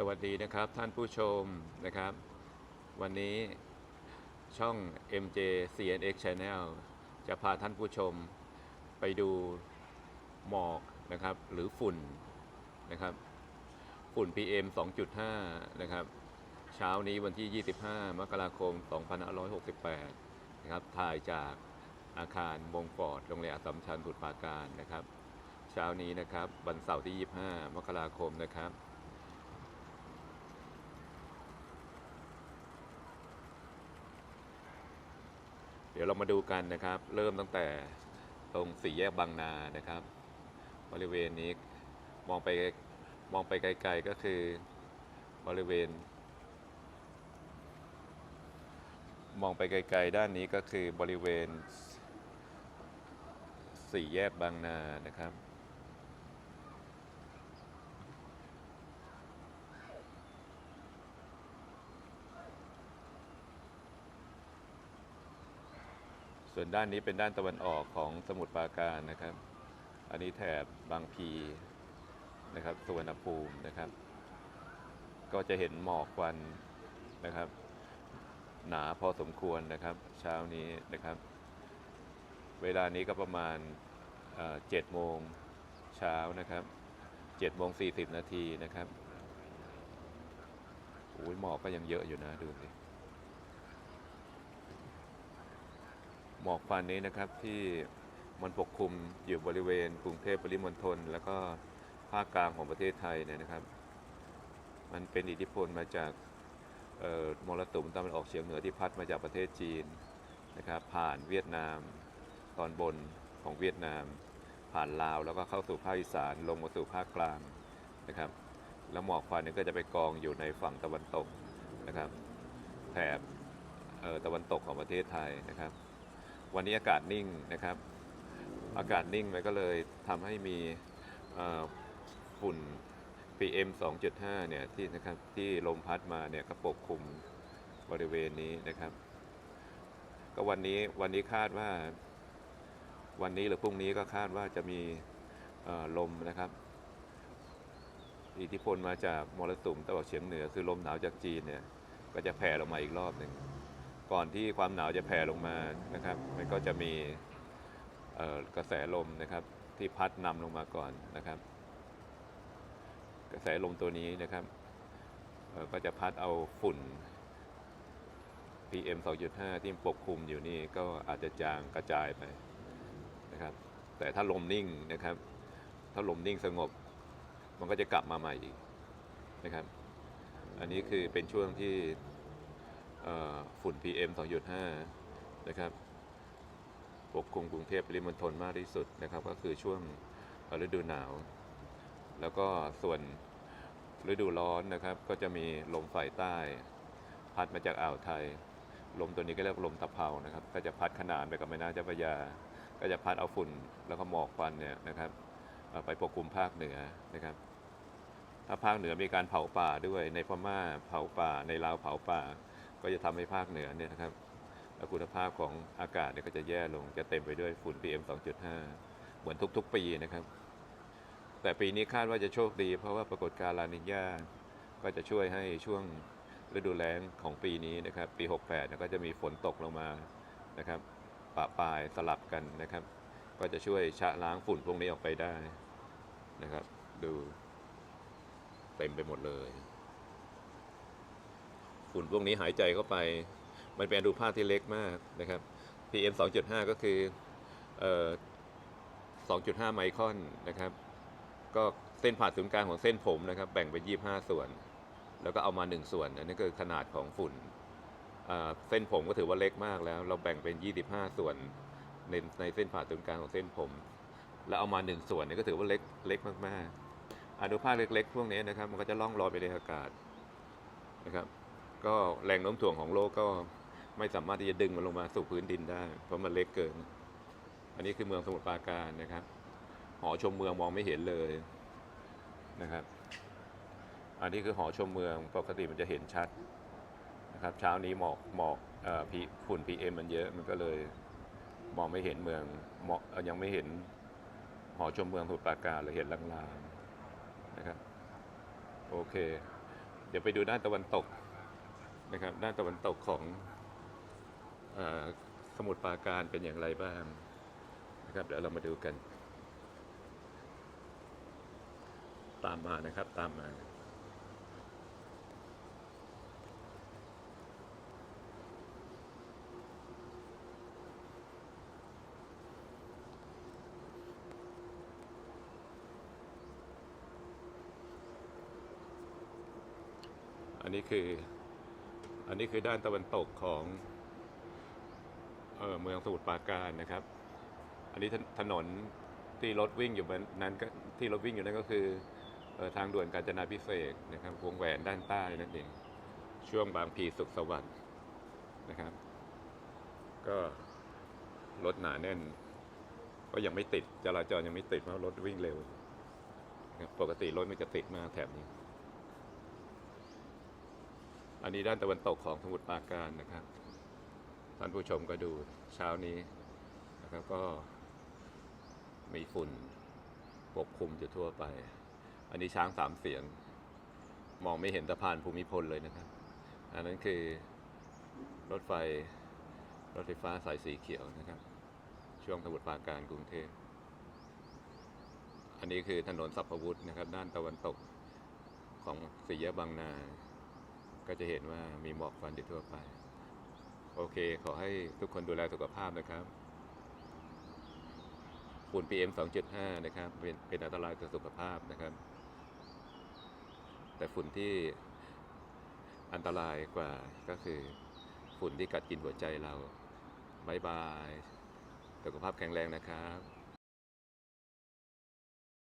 สวัสดีนะครับท่านผู้ชมนะครับ วันนี้ช่อง MJ CNX Channel จะพาท่านผู้ชมไปดูหมอกนะครับหรือฝุ่นนะครับ ฝุ่น PM 2.5 นะครับ เช้านี้วันที่ 25 มกราคม 2568 นะครับถ่ายจากอาคารมงฟอร์ดโรงเรียนอัสสัมชัญบุตรปาการนะครับ เช้านี้นะครับวันเสาร์ที่ 25 มกราคมนะครับ เดี๋ยวเรามาดูกันนะครับ เริ่มตั้งแต่ตรงสี่แยกบางนานะครับ บริเวณนี้มองไปมองไปไกลๆก็คือบริเวณ มองไปไกลๆด้านนี้ก็คือบริเวณสี่แยกบางนานะครับ ส่วนด้านนี้เป็นด้านตะวันออกของสมุทรปราการนะครับ อันนี้แถบบางพีนะครับสุวรรณภูมินะครับ ก็จะเห็นหมอกควันนะครับ หนาพอสมควรนะครับ เช้านี้นะครับ เวลานี้ก็ประมาณเจ็ดโมงเช้านะครับเจ็ดโมงสี่สิบนาทีนะครับโอ้ยหมอกก็ยังเยอะอยู่นะดูสิ หมอกควันนี้นะครับที่มันปกคลุมอยู่บริเวณกรุงเทพปริมณฑลแล้วก็ภาคกลางของประเทศไทยเนี่ยนะครับ มันเป็นอิทธิพลมาจากมรสุมตะวันออกเฉียงเหนือที่พัดมาจากประเทศจีนนะครับ ผ่านเวียดนาม ตอนบนของเวียดนาม ผ่านลาวแล้วก็เข้าสู่ภาคอีสานลงมาสู่ภาคกลางนะครับ แล้วหมอกควันนี้ก็จะไปกองอยู่ในฝั่งตะวันตกนะครับแถบตะวันตกของประเทศไทยนะครับ วันนี้อากาศนิ่งนะครับ อากาศนิ่งมันก็เลยทำให้มีฝุ่น PM 2.5 เนี่ยที่นะครับที่ลมพัดมาเนี่ยก็ปกคลุมบริเวณนี้นะครับ ก็วันนี้วันนี้คาดว่า วันนี้หรือพรุ่งนี้ก็คาดว่าจะมีลมนะครับ อิทธิพลมาจากมรสุมตะวันออกเฉียงเหนือคือลมหนาวจากจีนเนี่ยก็จะแผ่ลงมาอีกรอบหนึ่ง ก่อนที่ความหนาวจะแผ่ลงมานะครับ มันก็จะมีกระแสลมนะครับ ที่พัดนำลงมาก่อนนะครับ กระแสลมตัวนี้นะครับก็จะพัดเอาฝุ่น PM 2.5 ที่ปกคลุมอยู่นี่ก็อาจจะจางกระจายไปนะครับ แต่ถ้าลมนิ่งนะครับ ถ้าลมนิ่งสงบ มันก็จะกลับมาใหม่อีกนะครับ อันนี้คือเป็นช่วงที่ ฝุ่น PM 2.5 นะครับ ปกคลุมกรุงเทพปริมณฑลมากที่สุดนะครับ ก็คือช่วงฤดูหนาว แล้วก็ส่วนฤดูร้อนนะครับ ก็จะมีลมฝ่ายใต้ พัดมาจากอ่าวไทย ลมตัวนี้ก็เรียกลมตะเภานะครับ ก็จะพัดขนานไปกับแม่น้ำเจ้าพระยา ก็จะพัดเอาฝุ่นแล้วก็หมอกควันเนี่ยนะครับไปปกคลุมภาคเหนือนะครับ ถ้าภาคเหนือมีการเผาป่าด้วยในพม่าเผาป่าในลาวเผาป่า ก็จะทำให้ภาคเหนือเนี่ยนะครับคุณภาพของอากาศเนี่ยก็จะแย่ลงจะเต็มไปด้วยฝุ่น PM 2.5 เหมือนทุกๆ ปีนะครับ แต่ปีนี้คาดว่าจะโชคดี เพราะว่าปรากฏการณ์ลานิญาก็จะช่วยให้ช่วงฤดูแล้งของปีนี้นะครับ ปี 68 ก็จะมีฝนตกลงมานะครับปะปลายสลับกันนะครับ ก็จะช่วยชะล้างฝุ่นพวกนี้ออกไปได้นะครับ ดูเต็มไปหมดเลย ฝุ่นพวกนี้หายใจเข้าไป มันเป็นอนุภาคที่เล็กมากนะครับ PM 2.5 ก็คือเอ่อ2.5 ไมครอนนะครับ ก็เส้นผ่าศูนย์กลางของเส้นผมนะครับ แบ่งเป็น25 ส่วน แล้วก็เอามา 1 ส่วน อันนี้คือขนาดของฝุ่น เส้นผมก็ถือว่าเล็กมากแล้ว เราแบ่งเป็น 25 ส่วนในในเส้นผ่าศูนย์กลางของเส้นผม แล้วเอามา 1 ส่วนเนี่ยก็ถือว่าเล็กเล็กมากๆอนุภาคเล็กๆ พวกนี้นะครับ มันก็จะล่องลอยไปในอากาศนะครับ ก็แรงโน้มถ่วงของโลกก็ไม่สามารถที่จะดึงมันลงมาสู่พื้นดินได้ เพราะมันเล็กเกิน อันนี้คือเมืองสมุทรปราการนะครับ หอชมเมืองมองไม่เห็นเลยนะครับ อันนี้คือหอชมเมืองปกติมันจะเห็นชัดนะครับ เช้านี้หมอกหมอกเอ่อพีฝุ่น PM มันเยอะมันก็เลยมองไม่เห็นเมืองมองเอ่อยังไม่เห็นหอชมเมืองสมุทรปราการเลยเห็นลางๆนะครับ โอเค เดี๋ยวไปดูด้านตะวันตก นะครับด้านตะวันตกของออสมุทรปราการเป็นอย่างไรบ้างนะครับเดี๋ยวเรามาดูกัน ตามมานะครับตามมาอันนี้คือ อันนี้คือด้านตะวันตกของเออเมืองสมุทรปราการนะครับ อันนี้ถนนที่รถวิ่งอยู่นั้นก็ที่รถวิ่งอยู่นั่นก็คืออทางด่วนกาญจนาพิเศษกนะครับวงแหวนด้านใต้นั่นเอง ช่วงบางพีสุขสวัสดิ์นะครับ ก็รถหนาแน่น ก็ยังไม่ติดจราจรยังไม่ติดเพราะรถวิ่งเร็วนะครับปกติรถมันจะติดมากแถบนี้ อันนี้ด้านตะวันตกของสมุทรปราการนะครับ ท่านผู้ชมก็ดูเช้านี้นะครับก็มีฝุ่นปกคลุมอยู่ทั่วไป อันนี้ช้างสามเสียงมองไม่เห็นสะพานภูมิพลเลยนะครับ อันนั้นคือรถไฟรถไฟฟ้าสายสีเขียวนะครับ ช่วงสมุทรปราการกรุงเทพ อันนี้คือถนนสัพพวุฒินะครับ ด้านตะวันตกของสี่แยกบางนา ก็จะเห็นว่ามีหมอกควันอยู่ทั่วไป โอเค ขอให้ทุกคนดูแลสุขภาพนะครับฝุ่น PM 2.5 นะครับ เป็นเป็นอันตรายต่อสุขภาพนะครับ แต่ฝุ่นที่อันตรายกว่าก็คือฝุ่นที่กัดกินหัวใจเราบายบาย สุขภาพแข็งแรงนะครับ